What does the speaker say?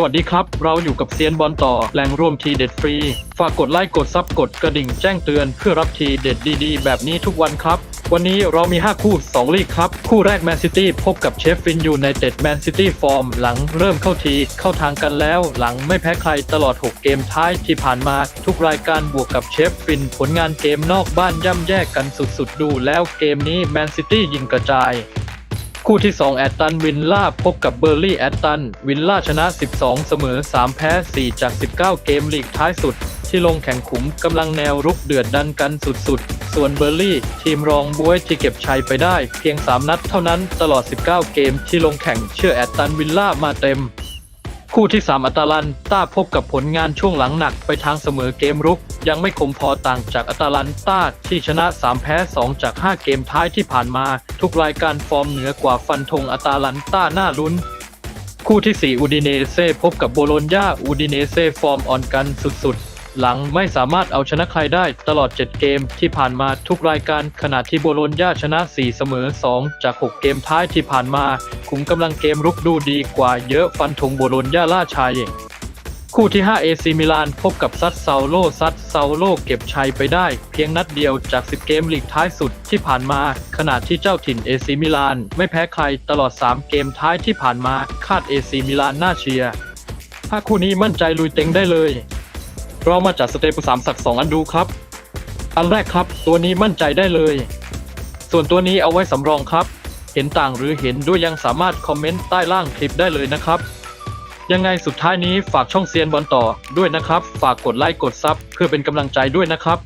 สวัสดีครับ เราอยู่กับเซียนบอลต่อแหล่งรวมทีเด็ดฟรี ฝากกดไลค์กดซับกดกระดิ่งแจ้งเตือนเพื่อรับทีเด็ดดีๆ แบบนี้ทุกวันครับ วันนี้เรามี 5 คู่ 2 ลีกครับ คู่แรกแมนซิตี้พบกับเชฟฟินยูไนเต็ดแมนซิตี้ฟอร์มหลังเริ่มเข้าทีเข้าทางกันแล้ว หลังไม่แพ้ใครตลอด 6 เกมท้ายที่ผ่านมา ทุกรายการบวกกับเชฟฟินผลงานเกมนอกบ้านย่ำแย่กันสุดๆดูแล้วเกมนี้แมนซิตี้ยิงกระจาย คู่ที่ 2 แอตตันวินล่าพบกับเบอร์ลี่แอตตันวินล่าชนะ 12 เสมอ 3 แพ้ 4 จาก 19 เกมลีกท้ายสุด ที่ลงแข่งขุมกำลังแนวรุกเดือดดันกันสุดๆ ส่วนเบอร์ลี่ ทีมรองบวยที่เก็บชัยไปได้ เพียง 3 นัดเท่านั้นตลอด 19 เกมที่ลงแข่งเชื่อแอตตันวินล่ามาเต็ม คู่ที่ 3 อัตาลันต้าพบกับผลงานช่วงหลังหนักไปทางเสมอเกมรุก ยังไม่คมพอต่างจากอัตาลันต้าที่ชนะ 3 แพ้ 2 จาก 5 เกมท้ายที่ผ่านมา ทุกรายการฟอร์มเหนือกว่าฟันธงอัตาลันต้าหน้าลุ้น คู่ที่ 4 อูดิเนเซ่พบกับโบโลญญาอูดิเนเซ่ฟอร์มอ่อนกันสุดๆหลังไม่สามารถเอาชนะใครได้ตลอด 7 เกมที่ผ่านมาทุกรายการขณะที่โบโลญญาชนะ 4 เสมอ 2 จาก 6 เกมท้ายที่ผ่านมา คุมกำลังเกมรุกดูดีกว่าเยอะฟันธงโบโลญญาล่าชัยเองคู่ที่5 AC มิลานพบกับซัตเซาโลซัตเซาโลเก็บชัยไปได้ เพียงนัดเดียวจาก 10 เกมลีกท้ายสุดที่ผ่านมา ขณะที่เจ้าถิ่น AC มิลานไม่แพ้ใครตลอด 3 เกมท้ายที่ผ่านมา คาด AC มิลานน่าเชียร์ถ้าคู่นี้มั่นใจลุยเต็งได้เลย เรามาจัดสเตปสามสักสองอันดูครับ อันแรกครับ ตัวนี้มั่นใจได้เลย ส่วนตัวนี้เอาไว้สำรองครับ ห็นต่างหรือเห็นด้วยยังสามารถคอมเมนต์ใต้ล่างคลิปได้เลยนะครับ ยังไงสุดท้ายนี้ฝากช่องเซียนบอลต่อด้วยนะครับ ฝากกดไลค์กดซับเพื่อเป็นกำลังใจด้วยนะครับ